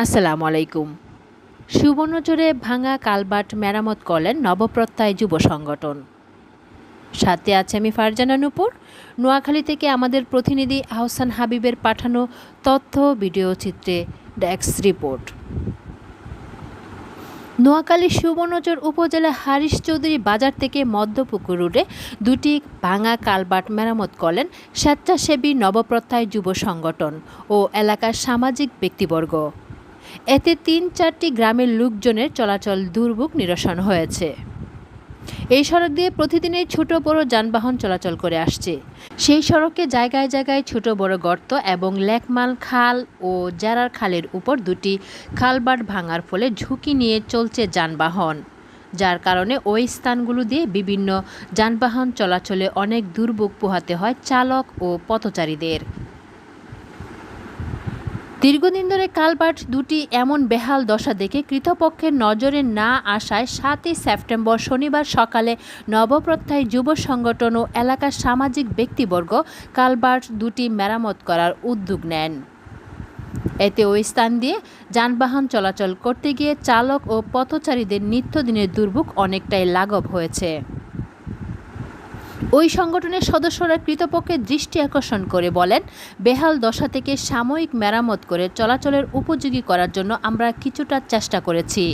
আসসালামু আলাইকুম সুবর্ণচরে ভাঙা কালবাট মেরামত করলেন নবপ্রত্যয় যুব সংগঠন। সাথে আছে আমি ফারজানা নুপুর। নোয়াখালী থেকে আমাদের প্রতিনিধি আহসান হাবিবের পাঠানো তথ্য, ভিডিও চিত্রে ডেস্ক রিপোর্ট। নোয়াখালী সুবর্ণচর উপজেলা হারিশ চৌধুরী বাজার থেকে মধ্যপুকুর রোডে দুটি ভাঙা কালবাট মেরামত করলেন স্বেচ্ছাসেবী নবপ্রত্যয় যুব সংগঠন ও এলাকার সামাজিক ব্যক্তিবর্গ। এতে তিন চারটি গ্রামের লোকজনের চলাচল দুর্ভোগ নিরসন হয়েছে। এই সড়ক দিয়ে প্রতিদিনই ছোট বড় যানবাহন চলাচল করে আসছে। সেই সড়কে জায়গায় জায়গায় ছোট বড় গর্ত এবং লেকমাল খাল ও জারার খালের উপর দুটি খালবাট ভাঙার ফলে ঝুঁকি নিয়ে চলছে যানবাহন, যার কারণে ওই স্থানগুলো দিয়ে বিভিন্ন যানবাহন চলাচলে অনেক দুর্ভোগ পোহাতে হয় চালক ও পথচারীদের। দীর্ঘদিন ধরে কালবাট দুটি এমন বেহাল দশা দেখে কৃতপক্ষের নজরে না আসায় সাতই সেপ্টেম্বর শনিবার সকালে নবপ্রত্যয় যুব সংগঠন ও এলাকার সামাজিক ব্যক্তিবর্গ কালবাট দুটি মেরামত করার উদ্যোগ নেন। এতে ওই স্থান দিয়ে যানবাহন চলাচল করতে গিয়ে চালক ও পথচারীদের নিত্যদিনের দুর্ভোগ অনেকটাই লাঘব হয়েছে। ওই সংগঠনের সদস্যরা কৃতপক্ষের দৃষ্টি আকর্ষণ করে বলেন, বেহাল দশা থেকে সাময়িক মেরামত করে চলাচলের উপযোগী করার জন্য আমরা কিছুটা চেষ্টা করেছি।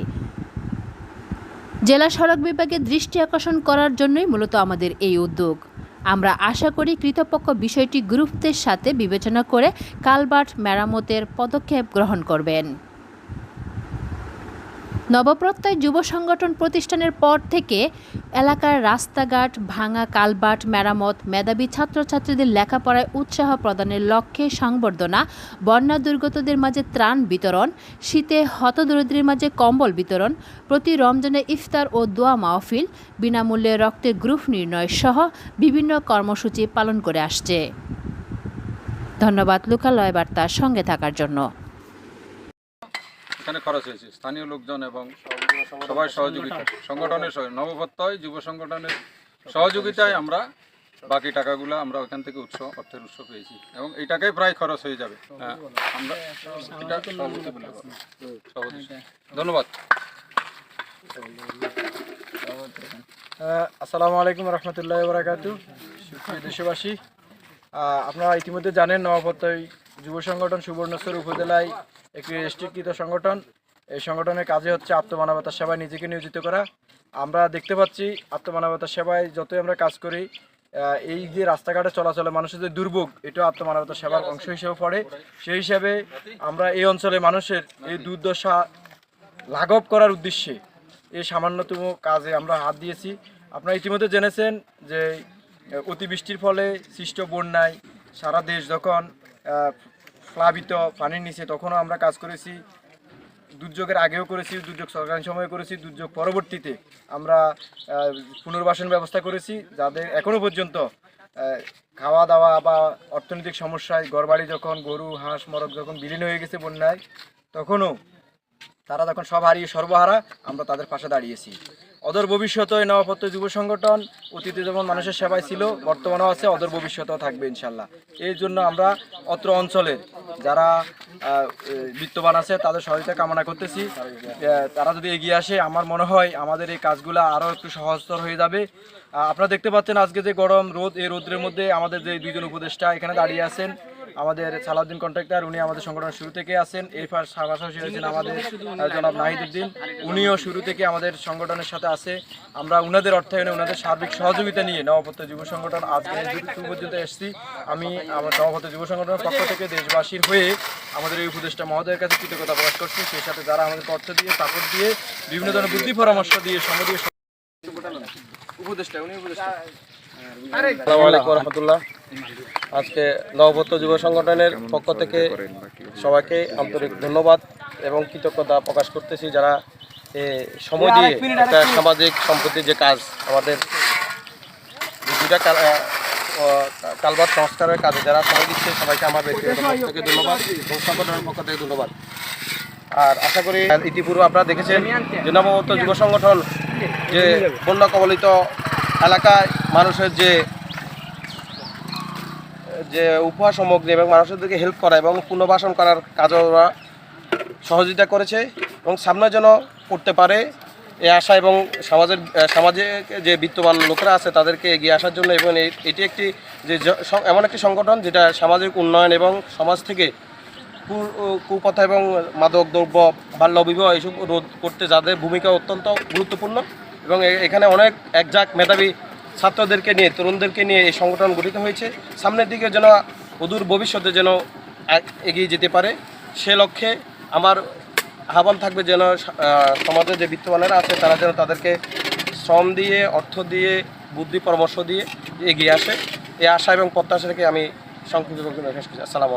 জেলা সড়ক বিভাগে দৃষ্টি আকর্ষণ করার জন্যই মূলত আমাদের এই উদ্যোগ। আমরা আশা করি কৃতপক্ষ বিষয়টি গুরুত্বের সাথে বিবেচনা করে কালবার্ট মেরামতের পদক্ষেপ গ্রহণ করবেন। নবপ্রত্যয় যুব সংগঠন প্রতিষ্ঠানের পর থেকে এলাকার রাস্তাঘাট, ভাঙা কালবাট, মেরামত, মেধাবী ছাত্রছাত্রীদের লেখাপড়ায় উৎসাহ প্রদানের লক্ষ্যে সংবর্ধনা, বন্যা দুর্গতদের মাঝে ত্রাণ বিতরণ, শীতে হতদরিদ্রের মাঝে কম্বল বিতরণ, প্রতি রমজানে ইফতার ও দোয়া মাহফিল, বিনামূল্যে রক্তের গ্রুপ নির্ণয় সহ বিভিন্ন কর্মসূচি পালন করে আসছে। ধন্যবাদ, লোকালয় বার্তার সঙ্গে থাকার জন্য। এখানে খরচ হয়েছে। স্থানীয় লোকজন এবং সবাই সহযোগিতা। সংগঠনের সহ- নবপ্রত্যয় যুব সংগঠনের সহযোগিতায় আমরা বাকি টাকাগুলো আমরা ওখান থেকে উৎস অর্থের উৎস পেয়েছি। এবং এই টাকাই প্রায় খরচ হয়ে যাবে। হ্যাঁ, আমরা। ধন্যবাদ। আহ, আসসালামু আলাইকুম রহমতুল্লাহ বরাকাতু সুপ্রিয় দেশবাসী আপনারা ইতিমধ্যে জানেন নবাবতই যুব সংগঠন সুবর্ণেশ্বর উপজেলায় একটি রেজিস্ট্রিকৃত সংগঠন। এই সংগঠনের কাজে হচ্ছে আত্মমানবতার সেবায় নিজেকে নিয়োজিত করা। আমরা দেখতে পাচ্ছি আত্মমানবতার সেবায় যতই আমরা কাজ করি এই যে রাস্তাঘাটে চলাচলে মানুষের যে দুর্ভোগ, এটাও আত্মমানবতার সেবার অংশ হিসেবে পড়ে। সেই হিসাবে আমরা এই অঞ্চলে মানুষের এই দুর্দশা লাঘব করার উদ্দেশ্যে এই সামান্যতম কাজে আমরা হাত দিয়েছি। আপনারা ইতিমধ্যে জেনেছেন যে, অতিবৃষ্টির ফলে সৃষ্ট বন্যায় সারা দেশ যখন প্লাবিত, পানির নিচে তখনও আমরা কাজ করেছি। দুর্যোগের আগেও করেছি, দুর্যোগ সরকারি সময়ে করেছি, দুর্যোগ পরবর্তীতে আমরা পুনর্বাসন ব্যবস্থা করেছি, যাদের এখনও পর্যন্ত খাওয়া দাওয়া বা অর্থনৈতিক সমস্যায় ঘরবাড়ি যখন, গরু, হাঁস মরক যখন বিলীন হয়ে গেছে বন্যায়, তখনও তারা তখন সব হারিয়ে সর্বহারা, আমরা তাদের পাশে দাঁড়িয়েছি। অদূর ভবিষ্যতে নবপত্র যুব সংগঠন, অতীতে যেমন মানুষের সেবায় ছিল, বর্তমানেও আছে, অদূর ভবিষ্যতেও থাকবে ইনশাল্লাহ। এই জন্য আমরা অত্র অঞ্চলের যারা বিত্তবান আছে, তাদের সহযোগিতা কামনা করতেছি। তারা যদি এগিয়ে আসে, আমার মনে হয় আমাদের এই কাজগুলো আরও একটু সহজতর হয়ে যাবে। আপনারা দেখতে পাচ্ছেন আজকে যে গরম, রোদ, এই রোদের মধ্যে আমাদের যে দুইজন উপদেষ্টা এখানে দাঁড়িয়ে আছেন আমাদের সালাউদ্দিন কন্ট্রাক্টর, উনি আমাদের সংগঠনের শুরু থেকে আছেন। এর পাশ- পাশাপাশি রয়েছেন আমাদের জনাব নাহিদুদ্দিন। উনিও শুরু থেকে আমাদের সংগঠনের সাথে আছে। আমরা উনাদের অর্থায়নে, উনাদের সার্বিক সহযোগিতা নিয়ে নবপত্র যুব সংগঠন আজকে পর্যন্ত এসেছি। আমি আমার নবপত্র যুব সংগঠনের পক্ষ থেকে দেশবাসীর হয়ে আমাদের এই উপদেষ্টা মহোদয়ের কাছে কৃতজ্ঞতা প্রকাশ করছি। সেই সাথে যারা আমাদের অর্থ দিয়ে, সাপোর্ট দিয়ে, বিভিন্ন ধরনের বুদ্ধি পরামর্শ দিয়ে সমদীয় উপদেষ্টা, উনি উপদেষ্টা। আসসালামু আলাইকুম রহমতুল্লাহ। আজকে নববর্ত যুব সংগঠনের পক্ষ থেকে সবাইকে আন্তরিক ধন্যবাদ এবং কৃতজ্ঞতা প্রকাশ করতেছি যারা সময় দিয়ে একটা সামাজিক সম্পত্তির যে কাজ আমাদের দুটা কালবার সংস্কারের কাজে যারা সময় দিচ্ছে সবাইকে আমার ব্যক্তিগত পক্ষ থেকে ধন্যবাদ এবং সংগঠনের পক্ষ থেকে ধন্যবাদ। আর আশা করি ইতিপূর্বে আপনারা দেখেছেন যে নববর্ত যুব সংগঠন যে বন্যা কবলিত এলাকায় মানুষের যে যে উপহার সামগ্রী এবং মানুষদেরকে হেল্প করা এবং পুনর্বাসন করার কাজও ওরা সহযোগিতা করেছে এবং সামনে যেন করতে পারে এ আশা এবং সমাজের সমাজে যে বিত্তবান লোকেরা আছে তাদেরকে এগিয়ে আসার জন্য এবং এটি একটি যে এমন একটি সংগঠন যেটা সামাজিক উন্নয়ন এবং সমাজ থেকে কুপথা এবং মাদক দ্রব্য, বাল্য বিবাহ এইসব রোধ করতে যাদের ভূমিকা অত্যন্ত গুরুত্বপূর্ণ। এবং এখানে অনেক একজাক মেধাবী ছাত্রদেরকে নিয়ে, তরুণদেরকে নিয়ে এই সংগঠন গঠিত হয়েছে। সামনের দিকে যেন অদূর ভবিষ্যতে যেন এগিয়ে যেতে পারে, সে লক্ষ্যে আমার আহ্বান থাকবে যেন সমাজে যে বিত্তবানেরা আছে, তারা যেন তাদেরকে শ্রম দিয়ে, অর্থ দিয়ে, বুদ্ধি পরামর্শ দিয়ে এগিয়ে আসে। এই আশা এবং প্রত্যাশা থেকে আমি সংক্ষিপ্ত আসসালামু আলাইকুম।